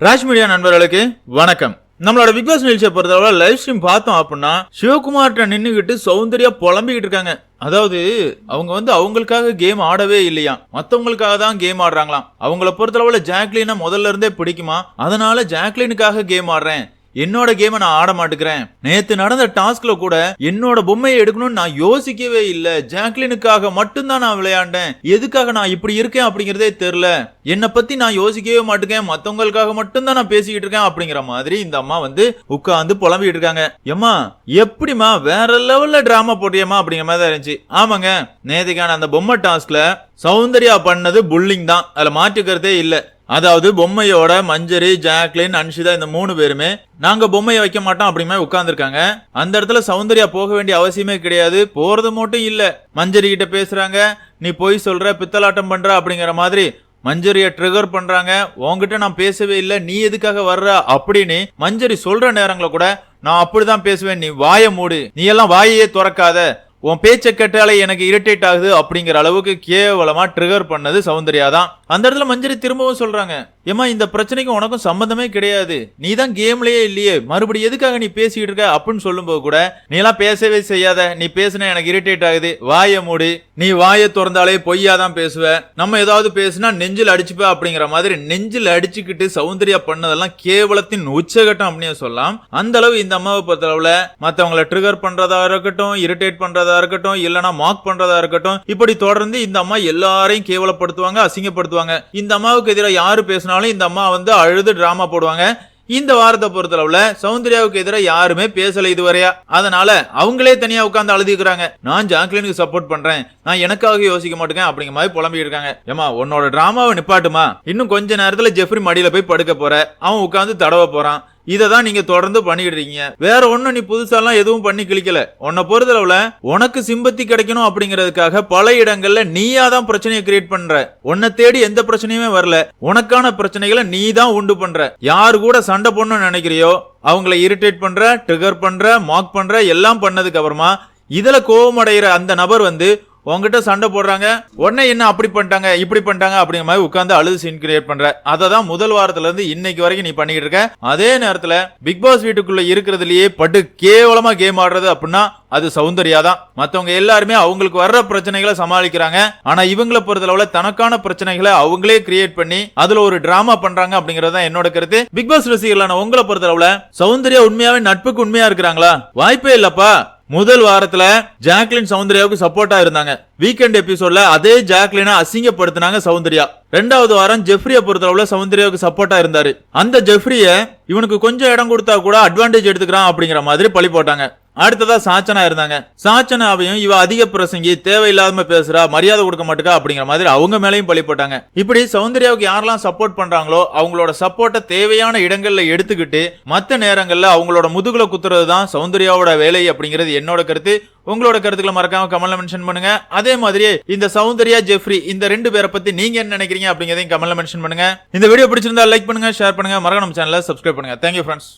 Raj media நண்பர்களுக்கு வணக்கம். நம்மளோட பிக் பாஸ் நிகழ்ச்சியை பொறுத்தளவு லைவ் ஸ்ட்ரீம் பார்த்தோம் அப்படின்னா சிவகுமார்கிட்ட நின்றுக்கிட்டு சௌந்தர்யா புலம்பிக்கிட்டு இருக்காங்க. அதாவது அவங்க வந்து அவங்களுக்காக கேம் ஆடவே இல்லையா? மத்தவங்களுக்காக தான் கேம் ஆடுறாங்களாம். அவங்கள பொறுத்தளவுல ஜாக்லினை முதல்ல இருந்தே பிடிக்குமா? அதனால ஜாக்லினுக்காக கேம் ஆடுறேன். என்னோட கேமை நான் ஆட மாட்டுக்கிறேன் நேத்து நடந்த டாஸ்க்ல கூட என்னோட பொம்மையை எடுக்கணும்னு நான் யோசிக்கவே இல்ல. ஜாக்லினுக்காக மட்டும்தான் நான் விளையாண்டேன். எதுக்காக நான் இப்படி இருக்கேன் அப்படிங்கறதே தெரியல. என்னை பத்தி நான் யோசிக்கவே மாட்டேன் மத்தவங்களுக்காக மட்டும்தான் நான் பேசிக்கிட்டு இருக்கேன் அப்படிங்கிற மாதிரி இந்த அம்மா வந்து உட்காந்து புலம்பிட்டு இருக்காங்க. ஏம்மா எப்படிமா வேற லெவல்ல டிராமா போட்டியம்மா அப்படிங்கிற மாதிரி தான் இருந்துச்சு. ஆமாங்க நேத்துக்கான அந்த பொம்மை டாஸ்க்ல சௌந்தர்யா பண்ணது புல்லிங் தான். அதுல மாற்றுக்கிறதே இல்லை. அதாவது பொம்மையோட மஞ்சரி ஜாக்லின் அன்ஷிதா இந்த மூணு பேருமே நாங்க பொம்மையை வைக்க மாட்டோம் அப்படிமே உட்காந்துருக்காங்க அந்த இடத்துல சௌந்தர்யா போக வேண்டிய அவசியமே கிடையாது. போறது மட்டும் இல்ல. மஞ்சரி கிட்ட பேசுறாங்க. நீ போய் சொல்ற பித்தலாட்டம் பண்ற அப்படிங்கிற மாதிரி மஞ்சரியை ட்ரிகர் பண்றாங்க. உன்கிட்ட நான் பேசவே இல்லை. நீ எதுக்காக வர்ற அப்படின்னு மஞ்சரி சொல்ற நேரங்களை கூட நான் அப்படிதான் பேசுவேன். நீ வாயை மூடு. நீ எல்லாம் வாயையே திறக்காத. உன் பேச்சை கேட்டாலே எனக்கு இரிட்டேட் ஆகுது அப்படிங்கிற அளவுக்கு கேவலமா ட்ரிகர் பண்ணது சௌந்தர்யா தான். அந்த இடத்துல மஞ்சரி திரும்பவும் சொல்றாங்க ஏமா இந்த பிரச்சனைக்கு உனக்கும் சம்பந்தமே கிடையாது. நீ தான் கேம்லயே இல்லையே. மறுபடியும் எதுக்காக நீ பேசிட்டு இருக்க? அப்படின்னு சொல்லும்போது கூட நீ எல்லாம் பேசவே செய்யாத. நீ பேசுன எனக்கு இரிட்டேட் ஆகுது. வாயை மூடி. நீ வாயை திறந்தாலே பொய்யா தான் பேசுவ. நம்ம ஏதாவது பேசுனா நெஞ்சில் அடிச்சுப்ப அப்படிங்கிற மாதிரி நெஞ்சில் அடிச்சுக்கிட்டு சௌந்தர்யா பண்ணதெல்லாம் கேவலத்தின் உச்சகட்டம் அப்படின்னு சொல்லலாம். அந்த அளவு இந்த அம்மாவை பொறுத்தளவுல மத்தவங்களை ட்ரிகர் பண்றதா இருக்கட்டும் இரிட்டேட் பண்றதா இருக்கட்டும் இல்லனா மார்க் பண்றதா இருக்கட்டும் இப்படி தொடர்ந்து இந்த அம்மா எல்லாரையும் கேவலப்படுத்துவாங்க அசிங்கப்படுத்துவாங்க இந்த அம்மாவுக்கு எதிராக யாரு பேசினாலும் இந்த அம்மா வந்து அழுது டிராமா போடுவாங்க. இந்த வாரத்தை பொறுத்தளவுல சௌந்தர்யாவுக்கு எதிராக யாருமே பேசல இதுவரையா. அதனால அவங்களே தனியா உட்காந்து அழுதிக்கிறாங்க நான் ஜாக்லினுக்கு சப்போர்ட் பண்றேன். நான் எனக்காக யோசிக்க மாட்டேங்க அப்படிங்கிற மாதிரி புலம்பிட்டு இருக்காங்க ஏமா உன்னோட டிராமாவை நிப்பாட்டுமா? இன்னும் கொஞ்ச நேரத்துல ஜெஃப்ரி மடியில போய் படுக்க போற. அவன் உட்காந்து தடவ போறான். இதை தான் நீங்க தொடர்ந்து பண்ணிக்கிட்டு இருக்கீங்க. வேற ஒண்ணும் நீ புதுசாலாம் எதுவும் பண்ணி கிளிக்கல உன்னை பொறுத்தளவுல உனக்கு சிம்பத்தி கிடைக்கணும் அப்படிங்கிறதுக்காக பல இடங்கள்ல நீயா தான் பிரச்சனையை கிரியேட் பண்ற. உன்னை தேடி எந்த பிரச்சனையுமே வரல. உனக்கான பிரச்சனைகளை நீ தான் உண்டு பண்ற. யார் கூட சண்டை போடணும்னு நினைக்கிறியோ அவங்கள இரிட்டேட் பண்ற ட்ரிகர் பண்ற மாக் பண்ற எல்லாம் பண்ணதுக்கு அப்புறமா இதுல அடைகிற அந்த நபர் வந்து உங்ககிட்ட சண்டை போடுறாங்க. உடனே என்ன அப்படி பண்ணிட்டாங்க இப்படி பண்ணிட்டாங்க அப்படிங்கிற மாதிரி உட்காந்து அழுது சீன் கிரியேட் பண்ற. அதை தான் முதல் வாரத்துல இருந்து இன்னைக்கு வரைக்கும் நீ பண்ணிக்கிட்டு இருக்க. அதே நேரத்துல பிக் பாஸ் வீட்டுக்குள்ள இருக்கிறதுலயே பட்டு கேவலமா கேம் ஆடுறது அப்படின்னா அது சௌந்தர்யா தான் மத்தவங்க எல்லாருமே அவங்களுக்கு வர்ற பிரச்சனைகளை சமாளிக்கிறாங்க. ஆனா இவங்கள பொறுத்தளவுல தனக்கான பிரச்சனைகளை அவங்களே கிரியேட் பண்ணி அதுல ஒரு டிராமா பண்றாங்க அப்படிங்கறத தான் என்னோட கருத்து. பிக் பாஸ் ரசிகர்களான உங்களை பொறுத்தளவுல சௌந்தர்யா உண்மையாவே நட்புக்கு உண்மையா இருக்கிறாங்களா? வாய்ப்பே இல்லப்பா. முதல் வாரத்துல ஜாக்லின் சௌந்தர்யாவுக்கு சப்போர்ட்டா இருந்தாங்க. வீக்கெண்ட் எபிசோட்ல அதே ஜாக்லினை அசிங்கப்படுத்தினாங்க சௌந்தர்யா. ரெண்டாவது வாரம் ஜெஃப்ரிய பொறுத்தளவுல சௌந்தர்யாவுக்கு சப்போர்ட்டா இருந்தாரு. அந்த ஜெஃப்ரிய இவனுக்கு கொஞ்சம் இடம் கொடுத்தா கூட அட்வான்டேஜ் எடுத்துக்கிறான் அப்படிங்கிற மாதிரி பழி போட்டாங்க. அடுத்ததா சாச்சனா இருந்தாங்க. சாச்சனாவையும் இவ அதிக பிரசங்கி தேவையில்லாம பேசுறா மரியாதை கொடுக்க மாட்டுக்கா அப்படிங்கிற மாதிரி அவங்க மேலையும் பழி போட்டாங்க. இப்படி சௌந்தர்யாவுக்கு யாரெல்லாம் சப்போர்ட் பண்றாங்களோ அவங்களோட சப்போர்ட்டை தேவையான இடங்கள்ல எடுத்துக்கிட்டு மற்ற நேரங்கள்ல அவங்களோட முதுகுல குத்துறது தான் சௌந்தர்யாவோட வேலை அப்படிங்கிறது என்னோட கருத்து. உங்களோட கருத்துக்களை மறக்காம கமல்ல மென்ஷன் பண்ணுங்க. அதே மாதிரியே இந்த சௌந்தர்யா ஜெஃப்ரி இந்த ரெண்டு பேரை பத்தி நீங்க என்ன நினைக்கிறீங்க அப்படிங்கறதையும் கமல்ல மென்ஷன் பண்ணுங்க. இந்த வீடியோ பிடிச்சிருந்தா லைக் பண்ணுங்க ஷேர் பண்ணுங்க. மறக்காம நம்ம சேனலை சப்ஸ்கிரைப் பண்ணுங்க. Thank you friends